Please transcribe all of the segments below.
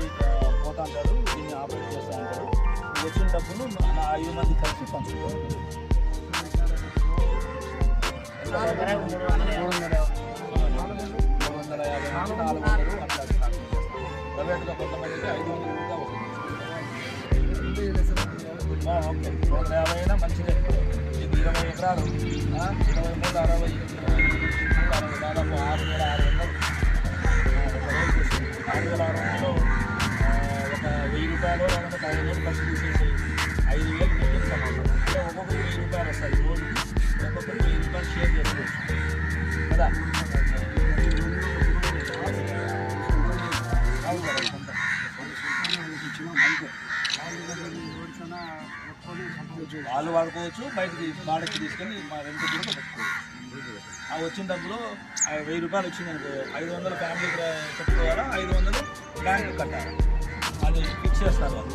ఇట్లా పోతా అంటారు దీన్ని ఆపరేట్ చేస్తా అంటారు వచ్చిన డబ్బును నా ఐదు మంది కలిసి పంచుకుంటారు మూడు వందల యాభై నాలుగు వందలు అట్లా ప్రైవేట్గా కొంతమందికి ఐదు ఓకే వందల యాభై అయినా మంచిదే ఇది ఇరవై ఎకరాలు ఇరవై మూడు అరవై వస్తాయి రోజు ఒక్కొక్కరు వెయ్యి రూపాయలు షేర్ చేసుకోవచ్చు కదా వాళ్ళు వాడుకోవచ్చు బయటకి బాడకి తీసుకెళ్ళి మా రెండు కూడా పెట్టుకోవచ్చు. ఆ వచ్చిన డబ్బులు వెయ్యి రూపాయలు వచ్చింది అనుకో ఐదు వందలు ఫ్యామిలీకి పెట్టుకోవాలా? ఐదు వందలు బ్యాంకు కట్టాలి? అది ఫిక్స్ చేస్తారు వాళ్ళు.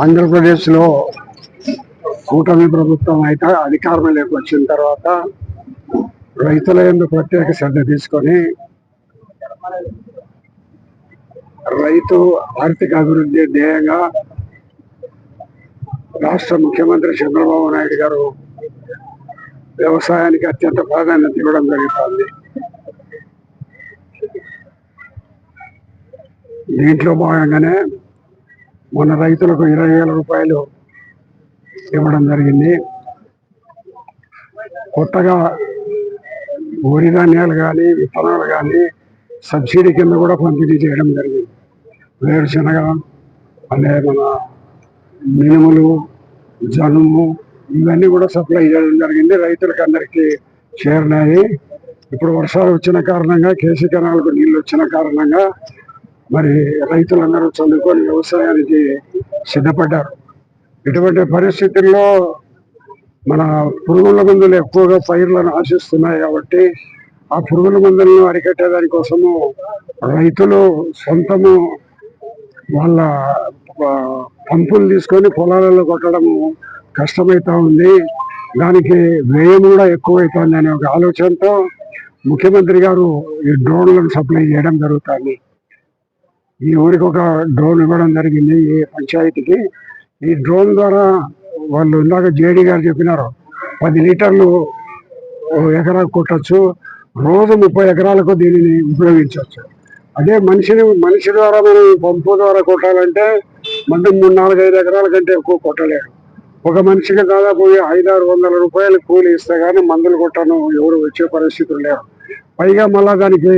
ఆంధ్రప్రదేశ్లో కూటమి ప్రభుత్వం అయితే అధికారంలోకి వచ్చిన తర్వాత రైతుల ఎందు ప్రత్యేక శ్రద్ధ తీసుకొని రైతు ఆర్థిక అభివృద్ధి ధ్యేయంగా రాష్ట్ర ముఖ్యమంత్రి చంద్రబాబు నాయుడు గారు వ్యవసాయానికి అత్యంత ప్రాధాన్యత ఇవ్వడం జరుగుతుంది. దీంట్లో భాగంగానే మన రైతులకు ఇరవై వేల రూపాయలు ఇవ్వడం జరిగింది. కొత్తగా వరి ధాన్యాలు కానీ విత్తనాలు కానీ సబ్సిడీ కింద కూడా పంపిణీ చేయడం జరిగింది. వేరుశనగ అనే మన మినుములు జనుము ఇవన్నీ కూడా సప్లై చేయడం జరిగింది. రైతులకు అందరికీ చేరినాయి. ఇప్పుడు వర్షాలు వచ్చిన కారణంగా కేసీ కెనాలకు నీళ్ళు వచ్చిన కారణంగా మరి రైతులందరూ చదువుకొని వ్యవసాయానికి సిద్ధపడ్డారు. ఇటువంటి పరిస్థితుల్లో మన పురుగుల మందులు ఎక్కువగా పైర్లను ఆశిస్తున్నాయి కాబట్టి ఆ పురుగుల మందులను అరికట్టే దానికోసము రైతులు సొంతము వాళ్ళ పంపులు తీసుకొని పొలాలలో కొట్టడము కష్టమవుతా ఉంది. దానికి వ్యయం కూడా ఎక్కువైతుంది అనే ఒక ఆలోచనతో ముఖ్యమంత్రి గారు ఈ డ్రోన్లను సప్లై చేయడం జరుగుతుంది. ఈ ఊరికి ఒక డ్రోన్ ఇవ్వడం జరిగింది ఈ పంచాయతీకి. ఈ డ్రోన్ ద్వారా వాళ్ళు ఇందాక జేడీ గారు చెప్పినారు పది లీటర్లు ఎకరాకు కొట్టచ్చు రోజు ముప్పై ఎకరాలకు దీనిని ఉపయోగించవచ్చు అదే మనిషిని మనిషి ద్వారా మనం పంపు ద్వారా కొట్టాలంటే మనం మూడు నాలుగు ఐదు ఎకరాల కంటే ఎక్కువ కొట్టలేడు. ఒక మనిషికి దాదాపు ఐదారు వందల రూపాయలు కూలి ఇస్తే కానీ మందులు కొట్టను ఎవరు వచ్చే పరిస్థితులు లేవు. పైగా మళ్ళా దానికి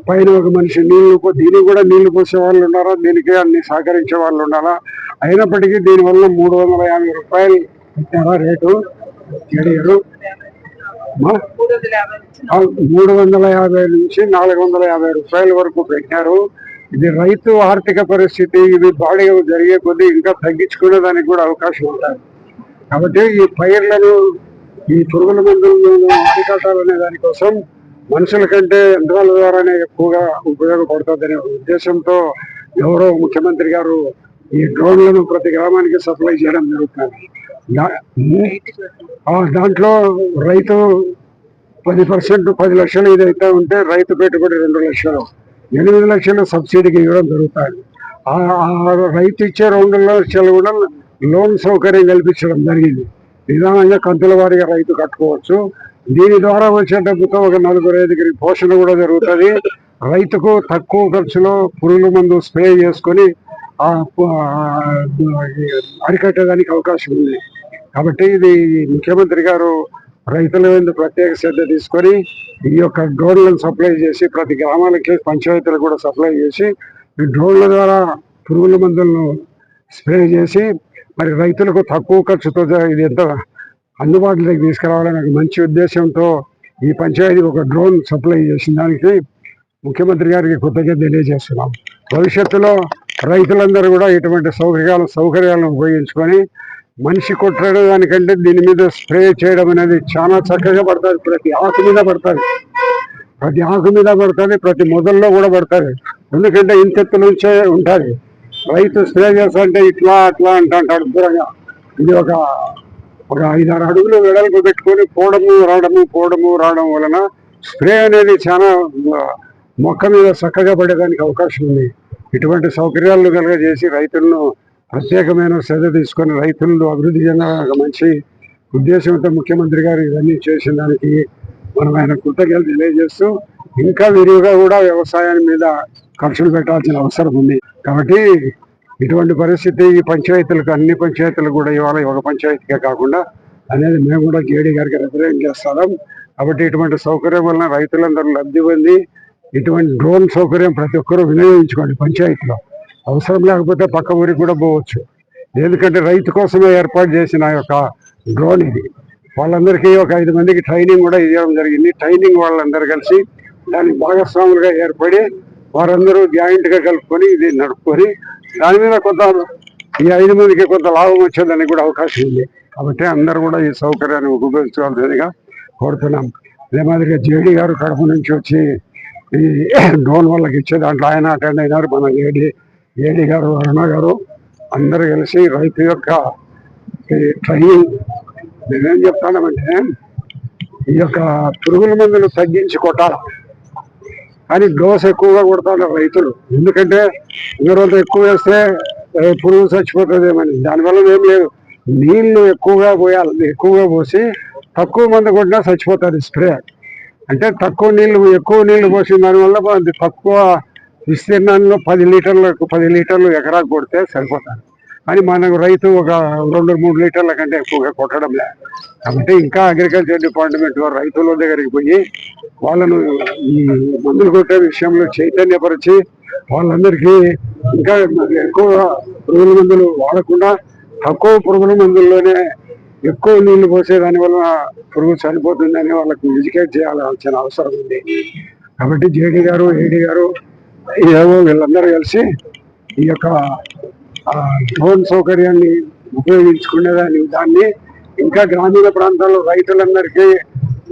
పైన ఒక మనిషి నీళ్ళు పో- దీనికి కూడా నీళ్ళు పోసే వాళ్ళు ఉన్నారా? దీనికి అన్ని సహకరించే వాళ్ళు ఉండాలా అయినప్పటికీ దీనివల్ల మూడు వందల యాభై రూపాయలు పెట్టారా రేటు? ఏడు మూడు వందల యాభై నుంచి నాలుగు వందల యాభై రూపాయల వరకు పెట్టారు. ఇది రైతు ఆర్థిక పరిస్థితి ఇది బాడీ జరిగే కొద్దీ ఇంకా తగ్గించుకునే దానికి కూడా అవకాశం ఉంటుంది. కాబట్టి ఈ పైర్లను ఈ పురుగుల మందులను అరికట్టాలనే దానికోసం మనుషుల కంటే యంత్రాల ద్వారానే ఎక్కువగా ఉపయోగపడుతుందనే ఉద్దేశంతో ఎవరో ముఖ్యమంత్రి గారు ఈ డ్రోన్లను ప్రతి గ్రామానికి సప్లై చేయడం జరుగుతుంది. దా- దాంట్లో రైతు పది పర్సెంట్ పది లక్షలు ఇదైతే ఉంటే రైతు పెట్టుబడి రెండు లక్షలు ఎనిమిది లక్షలు సబ్సిడీకి ఇవ్వడం జరుగుతుంది. ఆ రైతు ఇచ్చే రెండు లక్షలు కూడా లోన్ సౌకర్యం కల్పించడం జరిగింది. నిదానంగా కంతుల వారీగా రైతు కట్టుకోవచ్చు. దీని ద్వారా వచ్చే డబ్బుతో ఒక నలుగురు ఐదుగురి పోషణ కూడా జరుగుతుంది. రైతుకు తక్కువ ఖర్చులో పురుగుల మందు స్ప్రే చేసుకొని అరికట్టడానికి అవకాశం ఉంది. కాబట్టి ఇది ముఖ్యమంత్రి గారు రైతుల మీద ప్రత్యేక శ్రద్ధ తీసుకొని ఈ యొక్క డ్రోన్లను సప్లై చేసి ప్రతి గ్రామాలకి పంచాయతీలకు కూడా సప్లై చేసి ఈ డ్రోన్ల ద్వారా పురుగుల మందులను స్ప్రే చేసి మరి రైతులకు తక్కువ ఖర్చుతో ఇది ఎంత అందుబాటులోకి తీసుకురావాలని ఒక మంచి ఉద్దేశంతో ఈ పంచాయతీ ఒక డ్రోన్ సప్లై చేసిన దానికి ముఖ్యమంత్రి గారికి కృతజ్ఞత తెలియజేస్తున్నాం. భవిష్యత్తులో రైతులందరూ కూడా ఇటువంటి సౌకర్యాలు సౌకర్యాలను ఉపయోగించుకొని మనిషి కొట్టడం దానికంటే దీని మీద స్ప్రే చేయడం అనేది చాలా చక్కగా పడుతుంది. ప్రతి ఆకు మీద పడుతుంది. ప్రతి ఆకు మీద పడుతుంది ప్రతి మొదల్లో కూడా పడుతుంది. ఎందుకంటే ఇంతెత్తు నుంచే ఉంటుంది. రైతు స్ప్రే చేస్తా అంటే ఇట్లా అట్లా అంటాడు. దూరంగా. ఇది ఒక ఒక ఐదారు అడుగులు వెడల్పు పెట్టుకొని పోవడము రావడము పోవడము రావడం వలన స్ప్రే అనేది చాలా మొక్క మీద చక్కగా పడేదానికి అవకాశం ఉంది. ఇటువంటి సౌకర్యాలను కలగజేసి రైతులను ప్రత్యేకమైన శ్రద్ధ తీసుకొని రైతులను అభివృద్ధి చెందడానికి మంచి ఉద్దేశంతో ముఖ్యమంత్రి గారు ఇవన్నీ చేసిన దానికి మనం ఆయన కృతజ్ఞతలు తెలియజేస్తూ ఇంకా విరివిగా కూడా వ్యవసాయాన్ని మీద ఖర్చులు పెట్టాల్సిన అవసరం ఉంది. కాబట్టి ఇటువంటి పరిస్థితి ఈ పంచాయతీలకు అన్ని పంచాయతీలకు కూడా ఇవాళ ఒక పంచాయతీకే కాకుండా అనేది మేము కూడా కేడీ గారికి రిప్రజెంట్ చేస్తాం. కాబట్టి ఇటువంటి సౌకర్యం వలన రైతులందరూ లబ్ధి పొంది ఇటువంటి డ్రోన్ సౌకర్యం ప్రతి ఒక్కరూ వినియోగించుకోండి పంచాయతీలో. అవసరం లేకపోతే పక్క ఊరికి కూడా పోవచ్చు. ఎందుకంటే రైతు కోసమే ఏర్పాటు చేసిన యొక్క డ్రోన్ ఇది. వాళ్ళందరికీ ఒక ఐదు మందికి ట్రైనింగ్ కూడా ఇవ్వడం జరిగింది. ట్రైనింగ్ వాళ్ళందరూ కలిసి దానికి భాగస్వాములుగా ఏర్పడి వారందరూ జాయింట్గా కలుపుకొని ఇది నడుపుకొని దాని మీద కొంత ఈ ఐదు మందికి కొంత లాభం వచ్చేదానికి కూడా అవకాశం ఉంది. కాబట్టి అందరూ కూడా ఈ సౌకర్యాన్ని ఉపయోగించుకోవాల్సిందిగా కోరుతున్నాం. అదే మాదిరిగా జేడీ గారు కడప నుంచి వచ్చి ఈ డ్రోన్ వాళ్ళకి ఇచ్చే దాంట్లో ఆయన అటెండ్ అయినారు. మన ఏడి ఏడి గారు అరుణ గారు అందరూ కలిసి రైతు యొక్క ట్రైనింగ్ మేమేం చెప్తామంటే ఈ యొక్క పురుగుల మందులు తగ్గించి కొట్టాలి? కానీ డోస్ ఎక్కువగా కొడతారు రైతులు. ఎందుకంటే ఇంకొంత ఎక్కువ వేస్తే ఏ, పురుగు చచ్చిపోతుందేమని దానివల్ల ఏం లేదు. నీళ్ళు ఎక్కువగా పోయాలి ఎక్కువగా పోసి తక్కువ మంది కొట్టినా చచ్చిపోతుంది స్ప్రే. అంటే తక్కువ నీళ్ళు ఎక్కువ నీళ్ళు పోసిన దానివల్ల తక్కువ విస్తీర్ణంలో పది లీటర్లకు పది లీటర్లు ఎకరాకు కొడితే సరిపోతారు. కానీ మనకు రైతు ఒక రెండు మూడు లీటర్ల కంటే ఎక్కువగా కొట్టడం కాబట్టి ఇంకా అగ్రికల్చర్ డిపార్ట్మెంట్ రైతుల దగ్గరికి పోయి వాళ్ళను ఈ మందులు కొట్టే విషయంలో చైతన్యపరిచి వాళ్ళందరికీ ఇంకా ఎక్కువ పురుగుల మందులు వాడకుండా తక్కువ పురుగుల మందుల్లోనే ఎక్కువ నీళ్ళు పోసే దానివల్ల పురుగు చనిపోతుందని వాళ్ళకి ఎడ్యుకేట్ చేయాల్సిన అవసరం ఉంది. కాబట్టి జేడీ గారు ఏడి గారు ఏవో వీళ్ళందరూ కలిసి ఈ యొక్క డ్రోన్ సౌకర్యాన్ని ఉపయోగించుకునేదాన్ని దాన్ని ఇంకా గ్రామీణ ప్రాంతాల్లో రైతులందరికీ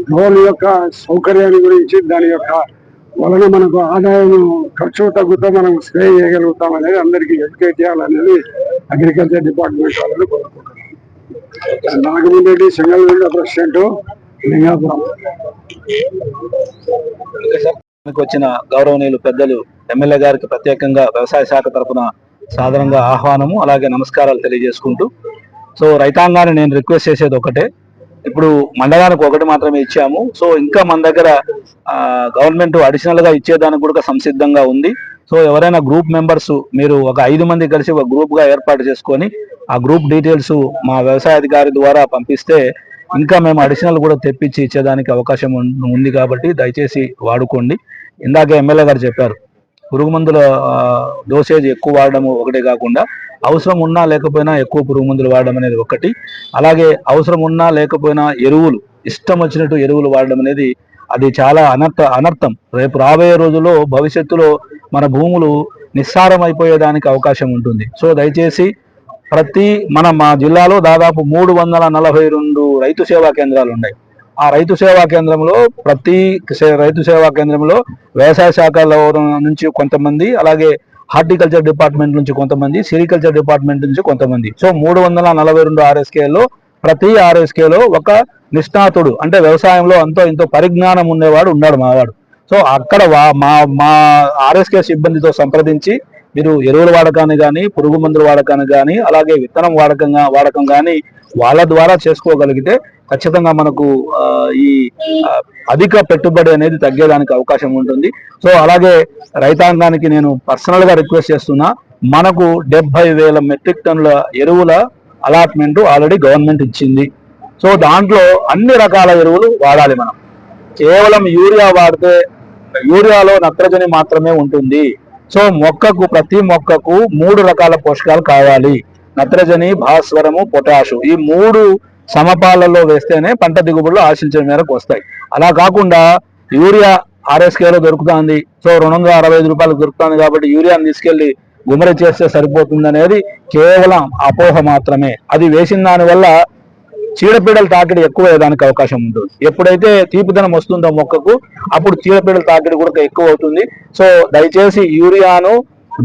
డ్రోన్ యొక్క సౌకర్యాన్ని గురించి దాని యొక్క వలన మనకు ఆదాయం ఖర్చు తగ్గుతూ మనం స్ప్రే చేయగలుగుతాం అనేది అందరికీ ఎడ్యుకేట్ చేయాలనేది అగ్రికల్చర్ డిపార్ట్మెంట్ వాళ్ళని కోరుకుంటున్నాం Nagamareddy single window president Lingapuram. మీకు వచ్చిన గౌరవనీయులు పెద్దలు ఎమ్మెల్యే గారికి ప్రత్యేకంగా వ్యవసాయ శాఖ తరఫున సాధారణంగా ఆహ్వానము అలాగే నమస్కారాలు తెలియజేసుకుంటూ. సో రైతాంగాన్ని నేను రిక్వెస్ట్ చేసేది ఒకటే. ఇప్పుడు మండలానికి ఒకటి మాత్రమే ఇచ్చాము. సో ఇంకా మన దగ్గర గవర్నమెంట్ అడిషనల్గా ఇచ్చేదానికి కూడా సంసిద్ధంగా ఉంది. సో ఎవరైనా గ్రూప్ మెంబర్స్ మీరు ఒక ఐదు మంది కలిసి ఒక గ్రూప్గా ఏర్పాటు చేసుకొని ఆ గ్రూప్ డీటెయిల్స్ మా వ్యవసాయ అధికారి ద్వారా పంపిస్తే ఇంకా మేము అడిషనల్ కూడా తెప్పించి ఇచ్చేదానికి అవకాశం ఉంది కాబట్టి దయచేసి వాడుకోండి. ఇందాక ఎమ్మెల్యే గారు చెప్పారు. పురుగు మందుల డోసేజ్ ఎక్కువ వాడడం ఒకటే కాకుండా అవసరం ఉన్నా లేకపోయినా ఎక్కువ పురుగు మందులు వాడడం అనేది ఒకటి. అలాగే అవసరం ఉన్నా లేకపోయినా ఎరువులు ఇష్టం వచ్చినట్టు ఎరువులు వాడడం అనేది అది చాలా అనర్థ అనర్థం. రేపు రాబోయే రోజుల్లో భవిష్యత్తులో మన భూములు నిస్సారం అయిపోయేదానికి అవకాశం ఉంటుంది. సో దయచేసి ప్రతి మన మా జిల్లాలో దాదాపు మూడు వందల నలభై రెండు రైతు సేవా కేంద్రాలు ఉన్నాయి. ఆ రైతు సేవా కేంద్రంలో ప్రతి సే- రైతు సేవా కేంద్రంలో వ్యవసాయ శాఖలో నుంచి కొంతమంది అలాగే హార్టికల్చర్ డిపార్ట్మెంట్ నుంచి కొంతమంది సిరికల్చర్ డిపార్ట్మెంట్ నుంచి కొంతమంది. సో మూడు వందల నలభై రెండు ఆర్ఎస్కేలో ప్రతి ఆర్ఎస్కేలో ఒక నిష్ణాతుడు అంటే వ్యవసాయంలో అంతో ఇంతో పరిజ్ఞానం ఉండేవాడు ఉన్నాడు మావాడు. సో అక్కడ వా- మా మా ఆర్ఎస్కే సిబ్బందితో సంప్రదించి మీరు ఎరువుల వాడకాన్ని కానీ పురుగు మందుల వాడకాన్ని కానీ అలాగే విత్తనం వాడకం వాడకం కానీ వాళ్ళ ద్వారా చేసుకోగలిగితే ఖచ్చితంగా మనకు ఈ అధిక పెట్టుబడి అనేది తగ్గేదానికి అవకాశం ఉంటుంది. సో అలాగే రైతాంగానికి నేను పర్సనల్గా రిక్వెస్ట్ చేస్తున్నా మనకు డెబ్బై వేల మెట్రిక్ టన్నుల ఎరువుల అలాట్మెంట్ ఆల్రెడీ గవర్నమెంట్ ఇచ్చింది. సో దాంట్లో అన్ని రకాల ఎరువులు వాడాలి మనం. కేవలం యూరియా వాడితే యూరియాలో నత్రజని మాత్రమే ఉంటుంది. సో మొక్కకు ప్రతి మొక్కకు మూడు రకాల పోషకాలు కావాలి. నత్రజని భాస్వరము పొటాషు ఈ మూడు సమపాలలో వేస్తేనే పంట దిగుబడులు ఆశించిన మేరకు వస్తాయి. అలా కాకుండా యూరియా ఆర్ఎస్కేలో దొరుకుతుంది. సో రెండు వందల అరవై ఐదు రూపాయలు దొరుకుతుంది కాబట్టి యూరియాని తీసుకెళ్ళి గుమరి చేస్తే సరిపోతుంది అనేది కేవలం అపోహ మాత్రమే. అది వేసిన దాని వల్ల చీడపీడల తాకిడి ఎక్కువ అయ్యేదానికి అవకాశం ఉంటుంది. ఎప్పుడైతే తీపిదనం వస్తుందో మొక్కకు అప్పుడు చీడపీడల తాకిడి కూడా ఎక్కువ అవుతుంది. సో దయచేసి యూరియాను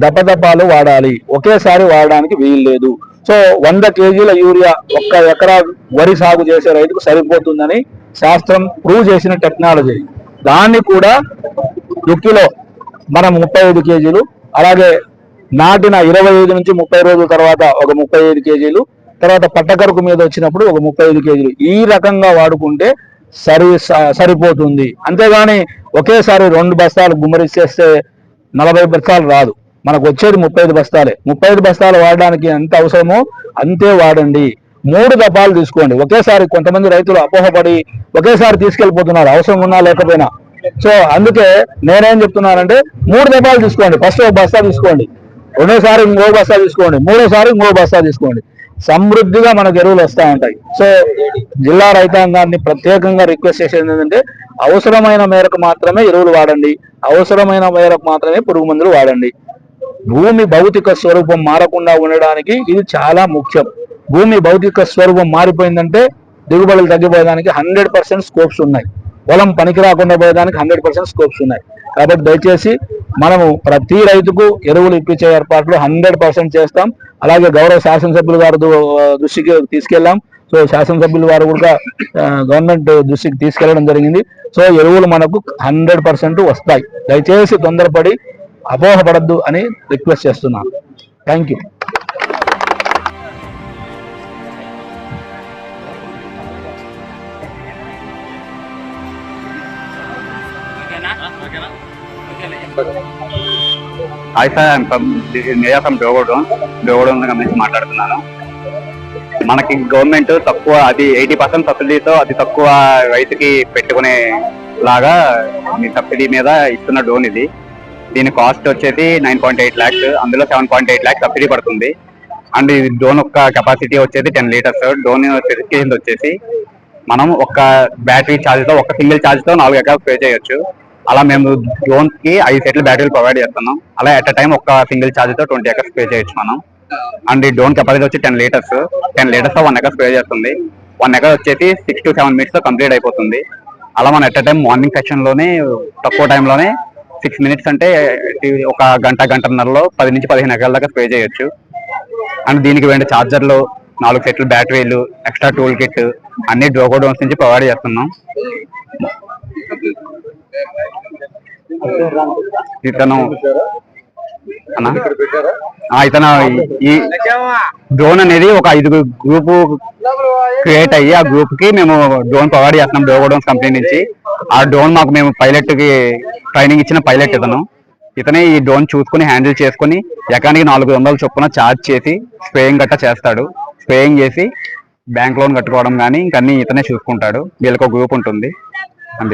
దపదపాలు వాడాలి. ఒకేసారి వాడడానికి వీలు లేదు. సో వంద కేజీల యూరియా ఒక్క ఎకరా వరి సాగు చేసే రైతుకు సరిపోతుందని శాస్త్రం ప్రూవ్ చేసిన టెక్నాలజీ. దాన్ని కూడా దుక్కిలో మనం ముప్పై ఐదు కేజీలు అలాగే నాటిన ఇరవై ఐదు నుంచి ముప్పై రోజుల తర్వాత ఒక ముప్పై ఐదు కేజీలు తర్వాత పట్టకరుకు మీద వచ్చినప్పుడు ఒక ముప్పై ఐదు కేజీలు. ఈ రకంగా వాడుకుంటే సరి స- సరిపోతుంది. అంతేగాని ఒకేసారి రెండు బస్తాలు గుమ్మరిచ్చేస్తే నలభై బస్తాలు రాదు. మనకు వచ్చేది ముప్పై ఐదు బస్తాలే. ముప్పై ఐదు బస్తాలు వాడడానికి ఎంత అవసరమో అంతే వాడండి. మూడు దపాలు తీసుకోండి. ఒకేసారి కొంతమంది రైతులు అపోహపడి ఒకేసారి తీసుకెళ్ళిపోతున్నారు అవసరం ఉన్నా లేకపోయినా. సో అందుకే నేనేం చెప్తున్నానంటే మూడు దపాలు తీసుకోండి. ఫస్ట్ ఒక బస్తా తీసుకోండి. రెండోసారి ఇంకో బస్తా తీసుకోండి. మూడోసారి ఇంకో బస్తా తీసుకోండి. సమృద్ధిగా మనకు ఎరువులు వస్తూ ఉంటాయి సో జిల్లా రైతాంగాన్ని ప్రత్యేకంగా రిక్వెస్ట్ చేసేది ఏంటంటే అవసరమైన మేరకు మాత్రమే ఎరువులు వాడండి. అవసరమైన మేరకు మాత్రమే పురుగు మందులు వాడండి. భూమి భౌతిక స్వరూపం మారకుండా ఉండడానికి ఇది చాలా ముఖ్యం. భూమి భౌతిక స్వరూపం మారిపోయిందంటే దిగుబడులు తగ్గిపోయేదానికి హండ్రెడ్ పర్సెంట్ స్కోప్స్ ఉన్నాయి. పొలం పనికి రాకుండా పోయేదానికి హండ్రెడ్ పర్సెంట్ స్కోప్స్ ఉన్నాయి. కాబట్టి దయచేసి మనము ప్రతి రైతుకు ఎరువులు ఇప్పించే ఏర్పాట్లు హండ్రెడ్ పర్సెంట్ చేస్తాం. అలాగే గౌరవ శాసనసభ్యులు గారు దృష్టికి తీసుకెళ్ళాం. సో శాసనసభ్యులు వారు కూడా గవర్నమెంట్ దృష్టికి తీసుకెళ్ళడం జరిగింది. సో ఎరువులు మనకు హండ్రెడ్ పర్సెంట్ వస్తాయి. దయచేసి తొందరపడి అపోహపడద్దు అని రిక్వెస్ట్ చేస్తున్నాను థ్యాంక్ యూ హాయ్ సార్ నేయా ఫ్రమ్ నుంచి మాట్లాడుతున్నాను. మనకి గవర్నమెంట్ తక్కువ అది ఎయిటీ పర్సెంట్ సబ్సిడీతో అది తక్కువ రైతుకి పెట్టుకునే లాగా మీ సబ్సిడీ మీద ఇస్తున్న డోన్ ఇది. దీని కాస్ట్ వచ్చేసి నైన్ పాయింట్ ఎయిట్ ల్యాక్స్ అందులో seven point eight lakhs subsidy పడుతుంది. అండ్ ఇది డోన్ యొక్క కెపాసిటీ వచ్చేసి టెన్ లీటర్స్ డోన్ స్పెసిఫికేషన్ వచ్చేసి మనం ఒక బ్యాటరీ ఛార్జ్తో ఒక సింగిల్ ఛార్జ్తో నాలుగు ఎకరాలు పే చేయొచ్చు. అలా మేము డ్రోన్స్కి ఐదు సెట్ల బ్యాటరీలు ప్రొవైడ్ చేస్తున్నాం. అలా ఎట్ టైం ఒక సింగిల్ ఛార్జ్తో ట్వంటీ ఎకర్స్ పే చేయొచ్చు మనం. అండ్ ఈ డ్రోన్ కెపాసిటీ వచ్చి ten litres ten litres one acres pay చేస్తుంది. వన్ ఎకర్ వచ్చేసి సిక్స్ టు సెవెన్ మినిట్స్లో కంప్లీట్ అయిపోతుంది. అలా మనం ఎట్ టైం మార్నింగ్ సెక్షన్లోనే తక్కువ టైంలోనే సిక్స్ మినిట్స్ అంటే ఒక గంట గంటన్నరలో పది నుంచి పదిహేను ఎకరాల దాకా స్ప్రే చేయొచ్చు. అండ్ దీనికి వెంట ఛార్జర్లు నాలుగు సెట్లు బ్యాటరీలు ఎక్స్ట్రా టూల్ కిట్ అన్ని డోన్స్ నుంచి ప్రొవైడ్ చేస్తున్నాం. ఇతను ఇతను ఈ డ్రోన్ అనేది ఒక ఐదుగురు గ్రూప్ క్రియేట్ అయ్యి ఆ గ్రూప్కి మేము డ్రోన్ ప్రొవైడ్ చేస్తున్నాం డోగో డ్రోన్స్ కంపెనీ నుంచి. ఆ డ్రోన్ మాకు మేము పైలట్కి ట్రైనింగ్ ఇచ్చిన పైలట్ ఇతను. ఇతనే ఈ డ్రోన్ చూసుకుని హ్యాండిల్ చేసుకుని ఎకరానికి నాలుగు వందల చొప్పున ఛార్జ్ చేసి స్ప్రేయింగ్ గట్టా చేస్తాడు. స్ప్రేయింగ్ చేసి బ్యాంక్ లోన్ కట్టుకోవడం కానీ ఇంకన్నీ ఇతనే చూసుకుంటాడు. వీళ్ళకి ఒక గ్రూప్ ఉంటుంది. అని